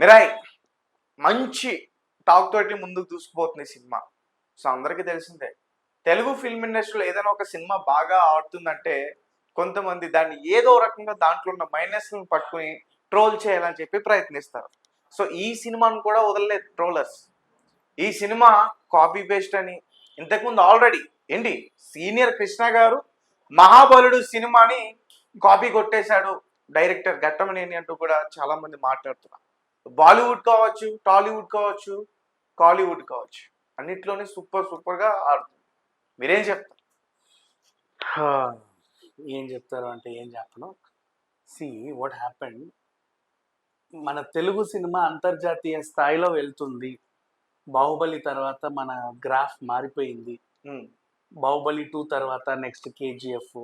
Mirai మంచి talk తోటి ముందుకు దూసుకుపోతుంది సినిమా. సో అందరికీ తెలిసిందే. తెలుగు ఫిల్మ్ ఇండస్ట్రీలో ఏదైనా ఒక సినిమా బాగా ఆడుతుందంటే కొంతమంది దాన్ని ఏదో రకంగా దాంట్లో ఉన్న మైనస్లను పట్టుకుని ట్రోల్ చేయాలని చెప్పి ప్రయత్నిస్తారు. సో ఈ సినిమాను కూడా వదలలేదు ట్రోలర్స్ ఈ సినిమా కాపీ పేస్ట్ అని ఇంతకుముందు ఆల్రెడీ ఏంటి? సీనియర్ కృష్ణ గారు మహాబలుడు సినిమాని కాపీ కొట్టేశాడు. డైరెక్టర్ ఘట్టమనేని అంటూ కూడా చాలా మంది మాట్లాడుతున్నారు. బాలీవుడ్ కావచ్చు టాలీవుడ్ కావచ్చు కాలీవుడ్ కావచ్చు అన్నిట్లోనే సూపర్ సూపర్గా ఆడుతుంది. మీరేం చెప్తారు? ఏం చెప్తారు అంటే ఏం చెప్పను. సి వాట్ హ్యాపెండ్ మన తెలుగు సినిమా అంతర్జాతీయ స్థాయిలో వెళ్తుంది. బాహుబలి తర్వాత మన గ్రాఫ్ మారిపోయింది. ఉమ్, బాహుబలి టూ తర్వాత నెక్స్ట్ కేజీఎఫ్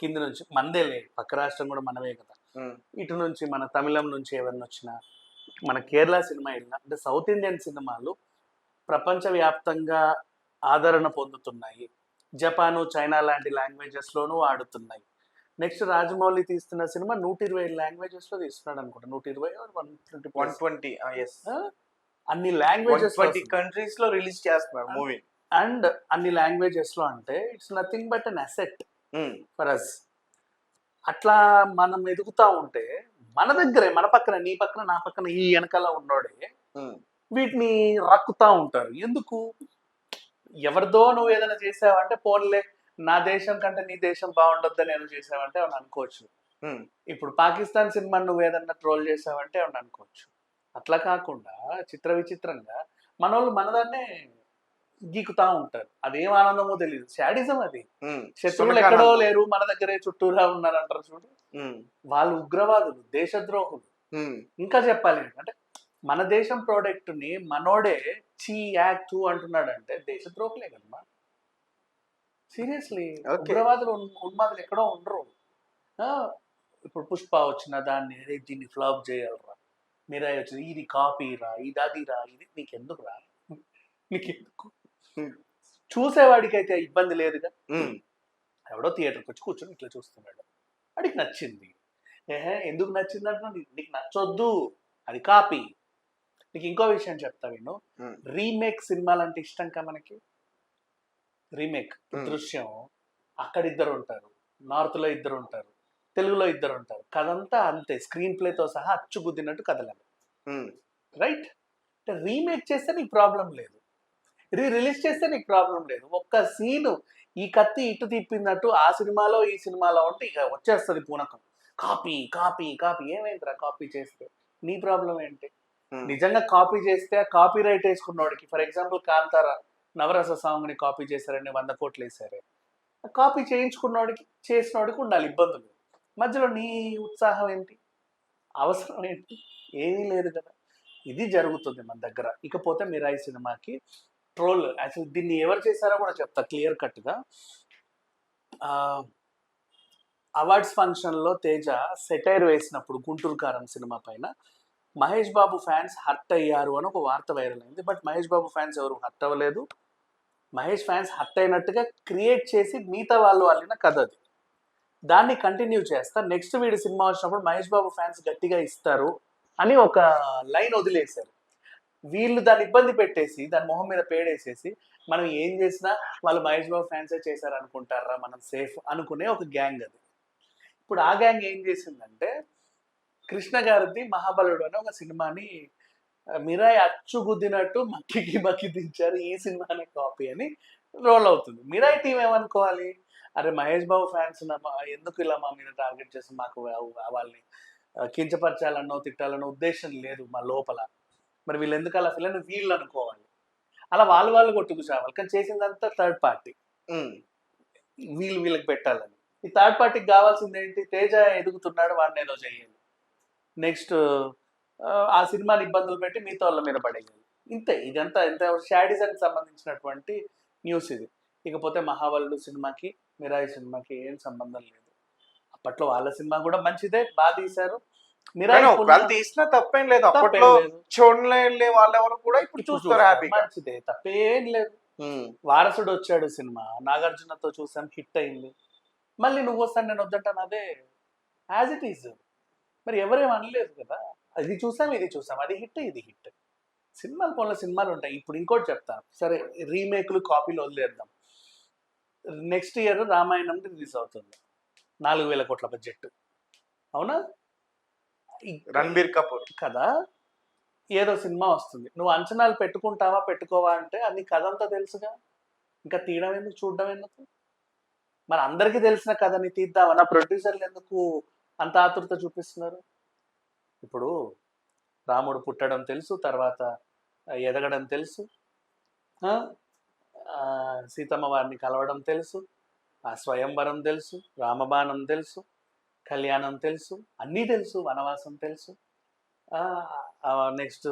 కింద నుంచి మందేలే పక్క రాష్ట్రం కూడా మనమే కదా. ఉమ్, ఇటు నుంచి మన తమిళం నుంచి ఎవరిని వచ్చినా మన కేరళ సినిమా వెళ్ళినా అంటే సౌత్ ఇండియన్ సినిమాలు ప్రపంచవ్యాప్తంగా ఆదరణ పొందుతున్నాయి. జపాను చైనా లాంటి లాంగ్వేజెస్లోనూ ఆడుతున్నాయి. నెక్స్ట్ రాజమౌళి తీస్తున్న సినిమా నూట ఇరవై లాంగ్వేజెస్లో తీస్తున్నాడు అనుకుంటా. నూట ఇరవై వన్ ట్వంటీ వన్ ట్వంటీ అన్ని లాంగ్వేజెస్ ట్వంటీ కంట్రీస్లో రిలీజ్ చేస్తున్నారు మూవీ. అండ్ అన్ని లాంగ్వేజెస్లో అంటే it's nothing but an asset for us అట్లా మనం ఎదుగుతా ఉంటే మన దగ్గరే మన పక్కన నీ పక్కన నా పక్కన ఈ వెనకాల ఉన్నోడే వీటిని రక్కుతా ఉంటారు. ఎందుకు? ఎవరిదో నువ్వు ఏదైనా చేసావంటే పోన్లే నా దేశం కంటే నీ దేశం బాగుండొద్దని నేను చేసావంటే అవును అనుకోవచ్చు. ఇప్పుడు పాకిస్తాన్ సినిమా నువ్వు ఏదన్నా ట్రోల్ చేసావంటే అవును అనుకోవచ్చు. అట్లా కాకుండా చిత్ర విచిత్రంగా మనోళ్ళు మనదాన్నే గీకుతా ఉంటారు అదేం ఆనందమో తెలియదు శాడిజం అది. శత్రువులు ఎక్కడో లేరు మన దగ్గరే చుట్టూరా ఉన్నారు అంటారు చూడు వాళ్ళు ఉగ్రవాదులు దేశద్రోహులు. ఇంకా చెప్పాలి అంటే మన దేశం ప్రోడక్ట్ని మనోడే చీ యాక్ట్ అంటున్నాడు అంటే దేశద్రోహులే కదమ్మా. సీరియస్లీ. ఉగ్రవాదులు ఉన్- ఉన్మాదులు ఎక్కడో ఉండరు. ఇప్పుడు పుష్ప వచ్చిన దాన్ని "అరే, దీన్ని ఫ్లాప్ చేయాలరా. మీరాయి వచ్చింది ఇది కాపీ రా ఇది అది రా ఇది నీకెందుకు రా నీకెందుకు. చూసేవాడికి అయితే ఇబ్బంది లేదుగా. ఎవడో థియేటర్కి వచ్చి కూర్చొని ఇట్లా చూస్తున్నాడు. వాడికి నచ్చింది. ఎందుకు నచ్చింది అంటున్నా? నీకు నచ్చొద్దు. అది కాపీ. నీకు ఇంకో విషయం చెప్తా విను. రీమేక్ సినిమాలు అంటే ఇష్టం కా మనకి? రీమేక్. దృశ్యం. అక్కడ ఇద్దరు ఉంటారు. నార్త్లో ఇద్దరు ఉంటారు. తెలుగులో ఇద్దరు ఉంటారు. కథంతా అంతే. స్క్రీన్ ప్లేతో సహా అచ్చు గుద్దినట్టు కదలాలి రైట్? అంటే రీమేక్ చేస్తే నీకు ప్రాబ్లం లేదు. రీ రిలీజ్ చేస్తే నీకు ప్రాబ్లం లేదు. ఒక్క సీను ఈ కత్తి ఇటు తిప్పినట్టు ఆ సినిమాలో ఈ సినిమాలో ఉంటే ఇక వచ్చేస్తుంది పూనకం. Copy copy copy. ఏమైందిరా కాపీ చేస్తే? నీ ప్రాబ్లం ఏంటి? నిజంగా కాపీ చేస్తే కాపీ రైట్ వేసుకున్నవాడికి ఫర్ ఎగ్జాంపుల్ కాంతార నవరస సాంగ్ని కాపీ చేశారని వంద కోట్లు వేసారే. కాపీ చేయించుకున్నవాడికి చేసినవాడికి ఉండాలి ఇబ్బందులు. మధ్యలో నీ ఉత్సాహం ఏంటి? అవసరం ఏంటి? ఏమీ లేదు కదా. ఇది జరుగుతుంది మన దగ్గర. ఇకపోతే మిరాయి సినిమాకి ట్రోల్. యాక్చువల్ దీన్ని ఎవరు చేశారో కూడా చెప్తా క్లియర్ కట్గా. అవార్డ్స్ ఫంక్షన్లో తేజ సెటైర్ వేసినప్పుడు గుంటూరు కారం సినిమా పైన మహేష్ బాబు ఫ్యాన్స్ హర్ట్ అయ్యారు అని ఒక వార్త వైరల్ అయింది. బట్ మహేష్ బాబు ఫ్యాన్స్ ఎవరు హర్ట్ అవ్వలేదు. మహేష్ ఫ్యాన్స్ హర్ట్ అయినట్టుగా క్రియేట్ చేసి మిగతా వాళ్ళు అల్లిన కథ అది. దాన్ని కంటిన్యూ చేస్తా. నెక్స్ట్ వీడి సినిమా వచ్చినప్పుడు మహేష్ బాబు ఫ్యాన్స్ గట్టిగా ఇస్తారు అని ఒక లైన్ వదిలేశారు. వీళ్ళు దాన్ని ఇబ్బంది పెట్టేసి దాని మొహం మీద పేడేసేసి మనం ఏం చేసినా వాళ్ళు మహేష్ బాబు ఫ్యాన్సే చేశారు అనుకుంటారా మనం సేఫ్ అనుకునే ఒక గ్యాంగ్ అది. ఇప్పుడు ఆ గ్యాంగ్ ఏం చేసిందంటే కృష్ణ గారిది మహాబలుడు అని ఒక సినిమాని మిరాయి అచ్చుగుద్దినట్టు మక్కికి మక్కి దించారు. ఈ సినిమానే కాపీ అని రోల్ అవుతుంది. మిరాయి టీం ఏమనుకోవాలి? అరే మహేష్ బాబు ఫ్యాన్స్ ఎందుకు ఇలా మా మీద టార్గెట్ చేసి మాకు వాళ్ళని కించపరచాలన్నో తిట్టాలన్నో ఉద్దేశం లేదు మా లోపల. మరి వీళ్ళు ఎందుకు అలా ఫీల్ అని వీళ్ళు అనుకోవాలి అలా వాళ్ళు వాళ్ళు కొట్టుకు చావాలి. కానీ చేసిందంతా థర్డ్ పార్టీ వీళ్ళు వీళ్ళకి పెట్టాలని. ఈ థర్డ్ పార్టీకి కావాల్సింది ఏంటి? తేజ ఎదుగుతున్నాడు వాడిని ఏదో చేయాలి నెక్స్ట్ ఆ సినిమాని ఇబ్బందులు పెట్టి మిగతా వాళ్ళ మీద పడేయాలి. ఇంతే. ఇదంతా ఇంత షాడిజానికి సంబంధించినటువంటి న్యూస్ ఇది. ఇకపోతే మహాబలుడు సినిమాకి మిరాయి సినిమాకి ఏం సంబంధం లేదు. అప్పట్లో వాళ్ళ సినిమా కూడా మంచిదే బాగా తీశారు. వాళ్ళు తీసిన తప్పేం లేదు. అప్పట్లో లేదు. చూడలే వాళ్ళెవరు కూడా ఇప్పుడు చూస్తారు మంచిదే. తప్పేం లేదు. వారసుడు వచ్చాడు సినిమా. నాగార్జునతో చూసాం. హిట్ అయింది. మళ్ళీ నువ్వు వస్తాను నేను వద్దంటాను. అదే యాజ్ ఇట్ ఈజ్ మరి ఎవరేం అనలేదు కదా. అది చూసాం ఇది చూసాం. అది హిట్ ఇది హిట్. సినిమాలు పోల సినిమాలు ఉంటాయి. ఇప్పుడు ఇంకోటి చెప్తాను సరే రీమేక్లు కాపీలు వదిలేద్దాం. నెక్స్ట్ ఇయర్ రామాయణం రిలీజ్ అవుతుంది. నాలుగు వేల కోట్ల బడ్జెట్. అవునా? రణబీర్ కపూర్. కదా ఏదో సినిమా వస్తుంది. నువ్వు అంచనాలు పెట్టుకుంటావా పెట్టుకోవా అంటే అది కథ అంతా తెలుసుగా? ఇంకా తీయడం ఎందుకు చూడడం ఎందుకు? మరి అందరికీ తెలిసిన కథని తీద్దామన్న ప్రొడ్యూసర్లు ఎందుకు అంత ఆతృత చూపిస్తున్నారు? ఇప్పుడు రాముడు పుట్టడం తెలుసు తర్వాత ఎదగడం తెలుసు సీతమ్మ వారిని కలవడం తెలుసు ఆ స్వయంవరం తెలుసు రామబాణం తెలుసు కళ్యాణం తెలుసు అన్నీ తెలుసు వనవాసం తెలుసు నెక్స్ట్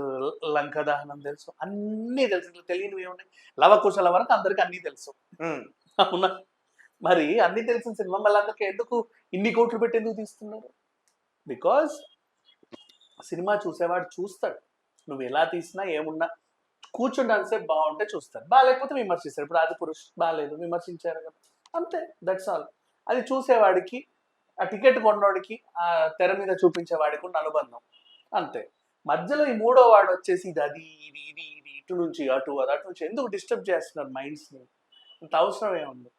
లంక దహనం తెలుసు అన్నీ తెలుసు. ఇట్లా తెలియనివి ఏమున్నాయి? లవకుశల వరకు అందరికి అన్నీ తెలుసు. అవునా? మరి అన్నీ తెలిసిన సినిమా మళ్ళీ అందరికి ఎందుకు ఇన్ని కోట్లు పెట్టి ఎందుకు తీస్తున్నారు? బికాజ్ సినిమా చూసేవాడు చూస్తాడు. నువ్వు ఎలా తీసినా ఏమున్నా కూర్చుండానిసేపు బాగుంటే చూస్తాడు. బాగాలేకపోతే విమర్శిస్తాడు ఇప్పుడు ఆది పురుష్ బాగాలేదు విమర్శించారు కదా. అంతే దట్స్ ఆల్ అది చూసేవాడికి ఆ టికెట్ కొన్నోడికి ఆ తెర మీద చూపించేవాడికి ఉన్న అనుబంధం. అంతే. మధ్యలో ఈ మూడో వాడు వచ్చేసి ఇది అది ఇది ఇది ఇది ఇటు నుంచి అటు అది అటు నుంచి ఎందుకు డిస్టర్బ్ చేస్తున్నారు మైండ్స్ని అంత అవసరం ఏముంది?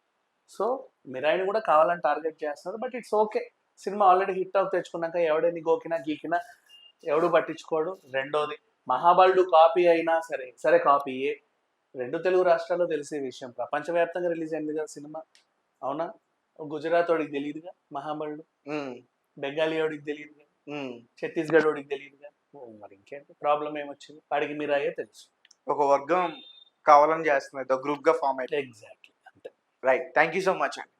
సో మిరాయిని కూడా కావాలని టార్గెట్ చేస్తున్నారు but it's okay. Cinema already hit out తెచ్చుకున్నాక ఎవడని గోకినా గీకినా ఎవడు పట్టించుకోడు. రెండోది మహాబలుడు కాపీ అయినా సరే సరే కాపీయే. రెండు తెలుగు రాష్ట్రాల్లో తెలిసే విషయం. ప్రపంచవ్యాప్తంగా రిలీజ్ అయింది కదా సినిమా. అవునా? గుజరాత్ వాడికి తెలియదుగా మహాబలుడు ఉమ్, బెంగాలీ వాడికి తెలియదుగా. ఛత్తీస్గఢ్ వాడికి తెలియదుగా మరి ఇంకేంటి? ప్రాబ్లం ఏమొచ్చింది? వాడికి మీరు అయ్యే తెలుసు. ఒక వర్గం కావాలని చేస్తున్నది గ్రూప్గా ఫామ్ అయితే ఎగ్జాక్ట్లీ. అంతే. Right. Thank you so much అండి.